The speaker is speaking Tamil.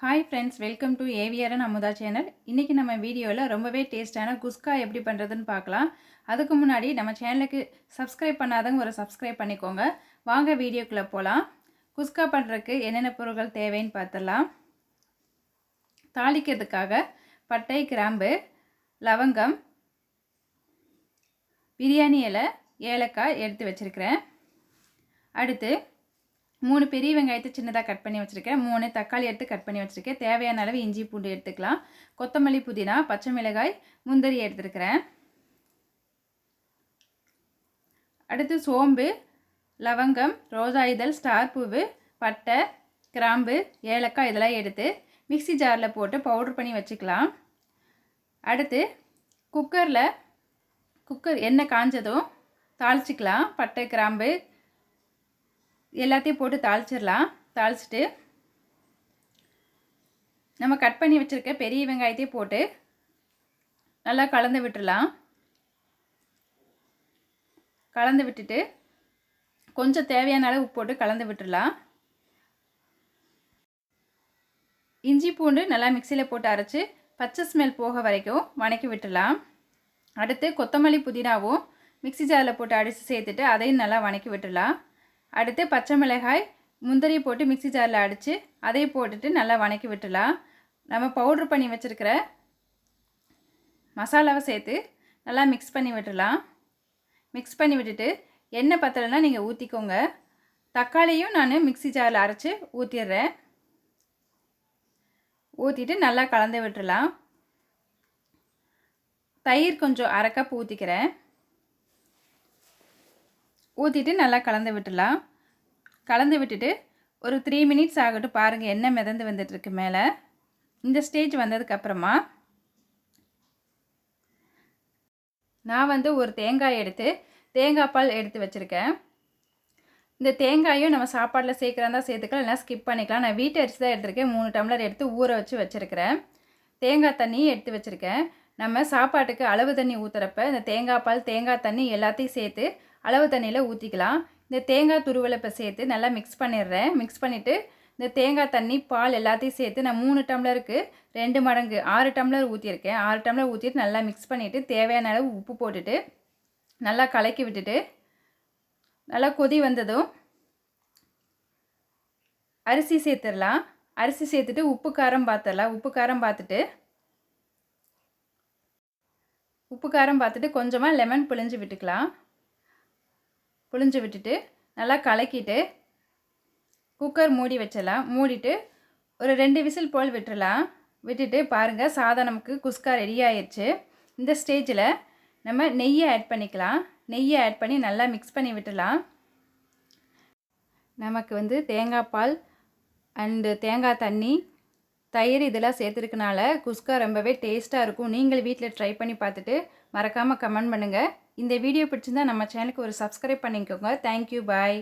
Hi friends welcome to AVRN Amudha channel இன்றைக்கி நம்ம வீடியோவில் ரொம்பவே டேஸ்ட்டான குஸ்கா எப்படி பண்ணுறதுன்னு பார்க்கலாம். அதுக்கு முன்னாடி நம்ம சேனலுக்கு சப்ஸ்கிரைப் பண்ணாதவங்க ஒரு சப்ஸ்கிரைப் பண்ணிக்கோங்க. வாங்க வீடியோக்குள்ளே போகலாம் குஸ்கா பண்ணுறதுக்கு என்னென்ன பொருட்கள் தேவைன்னு பார்த்துடலாம். தாளிக்கிறதுக்காக பட்டை கிராம்பு லவங்கம் பிரியாணி இலை ஏலக்காய் எடுத்து வச்சுருக்கிறேன். அடுத்து மூணு பெரிய வெங்காயத்தை சின்னதாக கட் பண்ணி வச்சுருக்கேன். மூணு தக்காளி எடுத்து கட் பண்ணி வச்சுருக்கேன். தேவையான அளவு இஞ்சி பூண்டு எடுத்துக்கலாம். கொத்தமல்லி புதினா பச்சை மிளகாய் முந்தரி எடுத்துருக்கிறேன். அடுத்து சோம்பு லவங்கம் ரோஜா இதழ் ஸ்டார் பூவு பட்டை கிராம்பு ஏலக்காய் இதெல்லாம் எடுத்து மிக்சி ஜாரில் போட்டு பவுட்ரு பண்ணி வச்சுக்கலாம். அடுத்து குக்கரில் குக்கர் எண்ணெய் காஞ்சதும் தாளிச்சிக்கலாம். பட்டை கிராம்பு எல்லாத்தையும் போட்டு தாளிச்சிடலாம். தாளிச்சிட்டு நம்ம கட் பண்ணி வச்சுருக்க பெரிய வெங்காயத்தையும் போட்டு நல்லா கலந்து விட்டுடலாம். கலந்து விட்டுட்டு கொஞ்சம் தேவையான அளவு போட்டு கலந்து விட்டுடலாம். இஞ்சி பூண்டு நல்லா மிக்சியில் போட்டு அரைச்சி பச்சை ஸ்மெல் போக வரைக்கும் வணக்கி விட்டுடலாம். அடுத்து கொத்தமல்லி புதினாவும் மிக்சி ஜாரில் போட்டு அடித்து சேர்த்துட்டு அதையும் நல்லா வணக்கி விட்டுடலாம். அடுத்து பச்சை மிளகாய் முந்திரி போட்டு மிக்சி ஜாரில் அடித்து அதை போட்டுட்டு நல்லா வணக்கி விட்டுலாம் நம்ம பவுட்ரு பண்ணி வச்சுருக்கிற மசாலாவை சேர்த்து நல்லா மிக்ஸ் பண்ணி விட்டுலாம் மிக்ஸ் பண்ணி விட்டுட்டு எண்ணெய் பத்தலைன்னா நீங்கள் ஊற்றிக்கோங்க தக்காளியும் நான் மிக்சி ஜாரில் அரைச்சி ஊற்றிடுறேன் ஊற்றிட்டு நல்லா கலந்து விட்டுலாம் தயிர் கொஞ்சம் அரை கப் ஊற்றிக்கிறேன் ஊற்றிட்டு நல்லா கலந்து விட்டுடலாம். கலந்து விட்டுட்டு ஒரு த்ரீ மினிட்ஸ் ஆகட்டும் பாருங்கள் என்ன மிதந்து வந்துட்டுருக்கு மேலே. இந்த ஸ்டேஜ் வந்ததுக்கப்புறமா நான் வந்து ஒரு தேங்காய் எடுத்து தேங்காய் பால் எடுத்து வச்சுருக்கேன். இந்த தேங்காயும் நம்ம சாப்பாட்டில் சேர்க்குறதா சேர்த்துக்கலாம் இல்லைனா ஸ்கிப் பண்ணிக்கலாம். நான் வீட்டு அரிசி தான் எடுத்திருக்கேன். மூணு டம்ளர் எடுத்து ஊற வச்சு வச்சுருக்கிறேன். தேங்காய் தண்ணியும் எடுத்து வச்சுருக்கேன். நம்ம சாப்பாட்டுக்கு அளவு தண்ணி ஊற்றுறப்ப இந்த தேங்காய் பால் தேங்காய் தண்ணி எல்லாத்தையும் சேர்த்து அளவு தண்ணியில் ஊற்றிக்கலாம் இந்த தேங்காய் துருவலை இப்போ சேர்த்து நல்லா மிக்ஸ் பண்ணிடுறேன். மிக்ஸ் பண்ணிவிட்டு இந்த தேங்காய் தண்ணி பால் எல்லாத்தையும் சேர்த்து நான் மூணு டம்ளருக்கு ரெண்டு மடங்கு ஆறு டம்ளர் ஊற்றியிருக்கேன் ஆறு டம்ளர் ஊற்றிட்டு நல்லா மிக்ஸ் பண்ணிவிட்டு தேவையான அளவு உப்பு போட்டுட்டு நல்லா கலக்கி விட்டுட்டு நல்லா கொதி வந்ததும் அரிசி சேர்த்துடலாம். அரிசி சேர்த்துட்டு உப்பு காரம் பார்த்துடலாம் உப்பு காரம் பார்த்துட்டு உப்பு காரம் பார்த்துட்டு கொஞ்சமாக லெமன் புழிஞ்சு விட்டுக்கலாம். புழிஞ்சு விட்டுட்டு நல்லா கலக்கிட்டு குக்கர் மூடி வச்சிடலாம். மூடிட்டு ஒரு ரெண்டு விசில் போல் விட்டுடலாம் விட்டுட்டு பாருங்கள் சாதம் நமக்கு குஸ்கா ரெடி ஆயிடுச்சு இந்த ஸ்டேஜில் நம்ம நெய்யை ஆட் பண்ணிக்கலாம். நெய்யை ஆட் பண்ணி நல்லா மிக்ஸ் பண்ணி விட்டுடலாம். நமக்கு வந்து தேங்காய் பால் அண்டு தேங்காய் தண்ணி தயிர் இதெல்லாம் சேர்த்துருக்கனால குஸ்கா ரொம்பவே டேஸ்ட்டாக இருக்கும். நீங்கள் வீட்டில் ட்ரை பண்ணி பார்த்துட்டு மறக்காமல் கமெண்ட் பண்ணுங்கள் இந்த வீடியோ பிடிச்சிருந்தா நம்ம சேனலுக்கு ஒரு சப்ஸ்கிரைப் பண்ணிக்கோங்க. Thank you bye